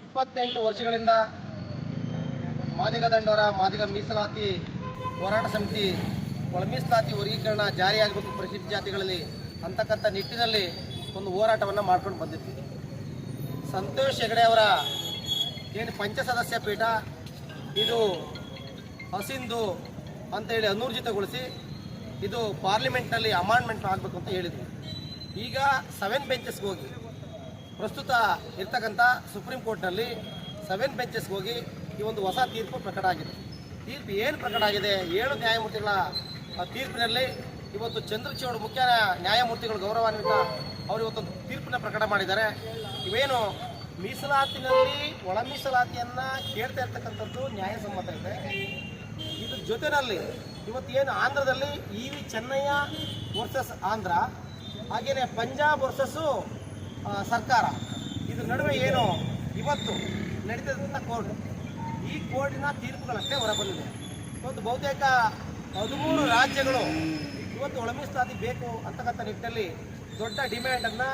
ಇಪ್ಪತ್ತೆಂಟು ವರ್ಷಗಳಿಂದ ಮಾದಿಗ ದಂಡೋರ, ಮಾದಿಗ ಮೀಸಲಾತಿ ಹೋರಾಟ ಸಮಿತಿ ಒಳ ಮೀಸಲಾತಿ ವರ್ಗೀಕರಣ ಜಾರಿಯಾಗಬೇಕು. ಪರಿಶಿಷ್ಟ ಜಾತಿಗಳಲ್ಲಿ ಅಂತಕ್ಕಂಥ ನಿಟ್ಟಿನಲ್ಲಿ ಒಂದು ಹೋರಾಟವನ್ನು ಮಾಡ್ಕೊಂಡು ಬಂದಿದ್ವಿ ಸಂತೋಷ್ ಹೆಗಡೆ ಅವರ ಏನು ಪಂಚ ಸದಸ್ಯ ಪೀಠ, ಇದು ಹಸಿಂದು ಅಂತೇಳಿ ಅನೂರ್ಜಿತಗೊಳಿಸಿ ಇದು ಪಾರ್ಲಿಮೆಂಟ್ನಲ್ಲಿ ಅಮಾಂಡ್ಮೆಂಟ್ ಆಗಬೇಕು ಅಂತ ಹೇಳಿದ್ವಿ ಈಗ ಸೆವೆನ್ ಬೆಂಚಸ್ಗೆ ಹೋಗಿ ಪ್ರಸ್ತುತ ಇರ್ತಕ್ಕಂಥ ಸುಪ್ರೀಂ ಕೋರ್ಟ್ನಲ್ಲಿ ಸೆವೆನ್ ಬೆಂಚಸ್ಗೆ ಹೋಗಿ ಈ ಒಂದು ಹೊಸ ತೀರ್ಪು ಪ್ರಕಟ ಆಗಿದೆ. ತೀರ್ಪು ಏನು ಪ್ರಕಟ ಆಗಿದೆ, ಏಳು ನ್ಯಾಯಮೂರ್ತಿಗಳ ತೀರ್ಪಿನಲ್ಲಿ ಇವತ್ತು ಚಂದ್ರಚೂಡ್ ಮುಖ್ಯ ನ್ಯಾಯಮೂರ್ತಿಗಳು ಗೌರವಾನ್ವಿತ. ಅವರು ಇವತ್ತೊಂದು ತೀರ್ಪನ್ನ ಪ್ರಕಟ ಮಾಡಿದ್ದಾರೆ. ಇವೇನು ಮೀಸಲಾತಿನಲ್ಲಿ ಒಳ ಮೀಸಲಾತಿಯನ್ನು ಕೇಳ್ತಾ ಇರ್ತಕ್ಕಂಥದ್ದು ನ್ಯಾಯಸಮ್ಮತ ಇದೆ. ಇದ್ರ ಜೊತೆನಲ್ಲಿ ಇವತ್ತು ಏನು ಆಂಧ್ರದಲ್ಲಿ E V Chennaiah versus Andhra ಹಾಗೆಯೇ ಪಂಜಾಬ್ ವರ್ಸಸ್ಸು ಸರ್ಕಾರ, ಇದ್ರ ನಡುವೆ ಏನು ಇವತ್ತು ನಡೀತದಂಥ ಕೋರ್ಟ್ ಈ ಕೋರ್ಟಿನ ತೀರ್ಪುಗಳಷ್ಟೇ ಹೊರಬಂದಿದೆ ಇವತ್ತು ಬಹುತೇಕ ಹದಿಮೂರು ರಾಜ್ಯಗಳು ಇವತ್ತು ಒಳಮೀಸಲಾತಿ ಬೇಕು ಅಂತಕ್ಕಂಥ ನಿಟ್ಟಿನಲ್ಲಿ ದೊಡ್ಡ ಡಿಮ್ಯಾಂಡನ್ನು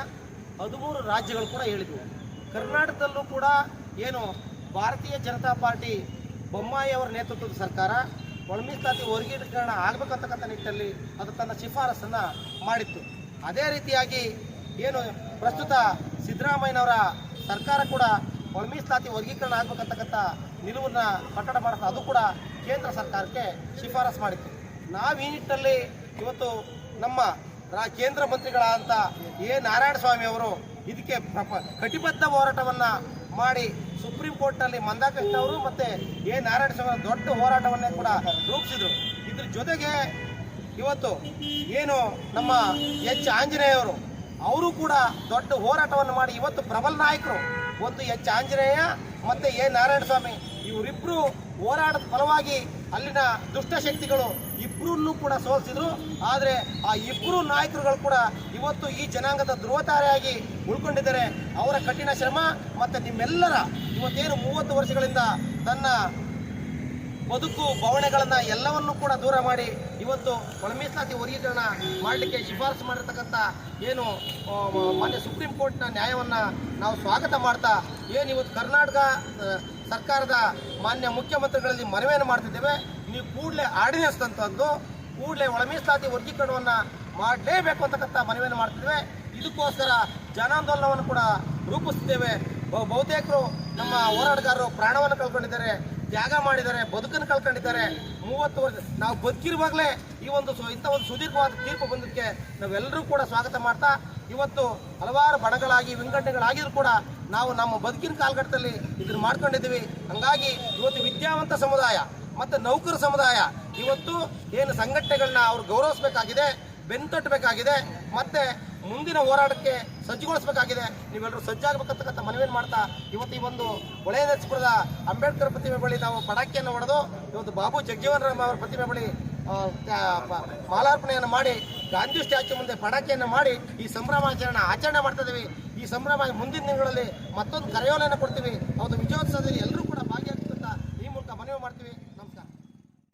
ಹದಿಮೂರು ರಾಜ್ಯಗಳು ಕೂಡ ಹೇಳಿದ್ವು. ಕರ್ನಾಟಕದಲ್ಲೂ ಕೂಡ ಏನು ಭಾರತೀಯ ಜನತಾ ಪಾರ್ಟಿ ಬೊಮ್ಮಾಯಿ ಅವರ ನೇತೃತ್ವದ ಸರ್ಕಾರ ಒಳಮೀಸಲಾತಿ ವರ್ಗೀಕರಣ ಆಗಬೇಕಂತಕ್ಕಂಥ ನಿಟ್ಟಿನಲ್ಲಿ ಅದು ತನ್ನ ಶಿಫಾರಸನ್ನು ಮಾಡಿತ್ತು. ಅದೇ ರೀತಿಯಾಗಿ ಏನು ಪ್ರಸ್ತುತ ಸಿದ್ದರಾಮಯ್ಯನವರ ಸರ್ಕಾರ ಕೂಡ ಒಳ ಮೀಸಲಾತಿ ವರ್ಗೀಕರಣ ಆಗ್ಬೇಕಂತಕ್ಕಂಥ ನಿಲುವನ್ನ ಕಟ್ಟಡ ಮಾಡುತ್ತೆ ಅದು ಕೂಡ ಕೇಂದ್ರ ಸರ್ಕಾರಕ್ಕೆ ಶಿಫಾರಸು ಮಾಡಿತ್ತು. ನಾವು ಈ ನಿಟ್ಟಿನಲ್ಲಿ ಇವತ್ತು ನಮ್ಮ ರಾ, ಕೇಂದ್ರ ಮಂತ್ರಿಗಳಾದಂಥ ಎ. ನಾರಾಯಣ ಸ್ವಾಮಿ ಅವರು ಇದಕ್ಕೆ ಕಟಿಬದ್ಧ ಹೋರಾಟವನ್ನ ಮಾಡಿ ಸುಪ್ರೀಂ ಕೋರ್ಟ್ನಲ್ಲಿ ಮಂದಾಕೃಷ್ಣ ಅವರು ಮತ್ತೆ ಎ. ನಾರಾಯಣ ಸ್ವಾಮಿ ದೊಡ್ಡ ಹೋರಾಟವನ್ನೇ ಕೂಡ ರೂಪಿಸಿದ್ರು. ಇದ್ರ ಜೊತೆಗೆ ಇವತ್ತು ಏನು ನಮ್ಮ ಎಚ್. ಆಂಜನೇಯವರು ಅವರು ಕೂಡ ದೊಡ್ಡ ಹೋರಾಟವನ್ನು ಮಾಡಿ ಇವತ್ತು ಪ್ರಬಲ ನಾಯಕರು. ಒಂದು ಎಚ್ ಆಂಜನೇಯ ಮತ್ತು ಎ ನಾರಾಯಣ ಸ್ವಾಮಿ ಇವರಿಬ್ರು ಹೋರಾಟದ ಫಲವಾಗಿ ಅಲ್ಲಿನ ದುಷ್ಟಶಕ್ತಿಗಳು ಇಬ್ಬರನ್ನು ಕೂಡ ಸೋಲಿಸಿದ್ರು. ಆದರೆ ಆ ಇಬ್ಬರು ನಾಯಕರುಗಳು ಕೂಡ ಇವತ್ತು ಈ ಜನಾಂಗದ ಧ್ರುವತಾರೆಯಾಗಿ ಉಳ್ಕೊಂಡಿದ್ದಾರೆ. ಅವರ ಕಠಿಣ ಶ್ರಮ ಮತ್ತು ನಿಮ್ಮೆಲ್ಲರ ಇವತ್ತೇನು ಮೂವತ್ತು ವರ್ಷಗಳಿಂದ ತನ್ನ ಬದುಕು ಬವಣೆಗಳನ್ನ ಎಲ್ಲವನ್ನೂ ಕೂಡ ದೂರ ಮಾಡಿ ಇವತ್ತು ಒಳ ಮೀಸಲಾತಿ ವರ್ಗೀಕರಣ ಮಾಡಲಿಕ್ಕೆ ಶಿಫಾರಸು ಮಾಡಿರ್ತಕ್ಕಂಥ ಏನು ಮಾನ್ಯ ಸುಪ್ರೀಂ ಕೋರ್ಟ್ನ ನ್ಯಾಯವನ್ನು ನಾವು ಸ್ವಾಗತ ಮಾಡ್ತಾ ಏನು ಇವತ್ತು ಕರ್ನಾಟಕ ಸರ್ಕಾರದ ಮಾನ್ಯ ಮುಖ್ಯಮಂತ್ರಿಗಳಲ್ಲಿ ಮನವಿಯನ್ನು ಮಾಡ್ತಿದ್ದೇವೆ. ನೀವು ಕೂಡಲೇ ಆರ್ಡಿನೆನ್ಸ್ ತಂತದ್ದು ಕೂಡಲೇ ಒಳ ವರ್ಗೀಕರಣವನ್ನು ಮಾಡಲೇಬೇಕು ಅಂತಕ್ಕಂಥ ಮನವಿಯನ್ನು ಮಾಡ್ತಿದ್ದೇವೆ. ಇದಕ್ಕೋಸ್ಕರ ಜನಾಂದೋಲನವನ್ನು ಕೂಡ ರೂಪಿಸ್ತಿದ್ದೇವೆ. ಬಹು- ಬಹುತೇಕರು ನಮ್ಮ ಹೋರಾಟಗಾರರು ಪ್ರಾಣವನ್ನು ಕಳ್ಕೊಂಡಿದ್ದಾರೆ. ತ್ಯಾಗ ಮಾಡಿದ್ದಾರೆ, ಬದುಕನ್ನು ಕಳ್ಕೊಂಡಿದ್ದಾರೆ. ಮೂವತ್ತು ವರ್ಷ, ನಾವು ಬದುಕಿರುವಾಗಲೇ ಈ ಒಂದು ಇಂಥ ಒಂದು ಸುದೀರ್ಘವಾದ ತೀರ್ಪು ಬಂದಕ್ಕೆ ನಾವೆಲ್ಲರೂ ಕೂಡ ಸ್ವಾಗತ ಮಾಡ್ತಾ, ಇವತ್ತು ಹಲವಾರು ಬಣಗಳಾಗಿ ವಿಂಗಡಣೆಗಳಾಗಿದ್ರು ಕೂಡ ನಾವು ನಮ್ಮ ಬದುಕಿನ ಕಾಲಘಟ್ಟದಲ್ಲಿ ಇದನ್ನು ಮಾಡ್ಕೊಂಡಿದ್ದೀವಿ. ಹಂಗಾಗಿ ಇವತ್ತು ವಿದ್ಯಾವಂತ ಸಮುದಾಯ ಮತ್ತು ನೌಕರ ಸಮುದಾಯ ಇವತ್ತು ಏನು ಸಂಘಟನೆಗಳನ್ನ ಅವ್ರು ಗೌರವಿಸಬೇಕಾಗಿದೆ, ಬೆನ್ತಟ್ಟಬೇಕಾಗಿದೆ, ಮತ್ತೆ ಮುಂದಿನ ಹೋರಾಟಕ್ಕೆ ಸಜ್ಜುಗೊಳಿಸಬೇಕಾಗಿದೆ. ನೀವೆಲ್ಲರೂ ಸಜ್ಜಾಗಬೇಕಂತಕ್ಕಂಥ ಮನವಿಯನ್ನು ಮಾಡ್ತಾ ಇವತ್ತು ಈ ಒಂದು ಒಳೆಯ ನರಸೀಪುರದ ಅಂಬೇಡ್ಕರ್ ಪ್ರತಿಮೆ ಬಳಿ ನಾವು ಪಟಾಕಿಯನ್ನು ಹೊಡೆದು ಇವತ್ತು ಬಾಬು ಜಗಜೀವನ್ ರಾಮ್ ಅವರ ಪ್ರತಿಮೆ ಬಳಿ ಮಾಲಾರ್ಪಣೆಯನ್ನು ಮಾಡಿ, ಗಾಂಧಿ ಸ್ಟ್ಯಾಚ್ಯೂ ಮುಂದೆ ಪಟಾಕಿಯನ್ನು ಮಾಡಿ ಈ ಸಂಭ್ರಮಾಚರಣೆ ಆಚರಣೆ ಮಾಡ್ತಾ ಇದ್ದೀವಿ. ಈ ಸಂಭ್ರಮ ಮುಂದಿನ ದಿನಗಳಲ್ಲಿ ಮತ್ತೊಂದು ಕರೆಯೋಲೆಯನ್ನು ಕೊಡ್ತೀವಿ. ಅವತ್ತು ವಿಜಯೋತ್ಸವದಲ್ಲಿ ಎಲ್ಲರೂ ಕೂಡ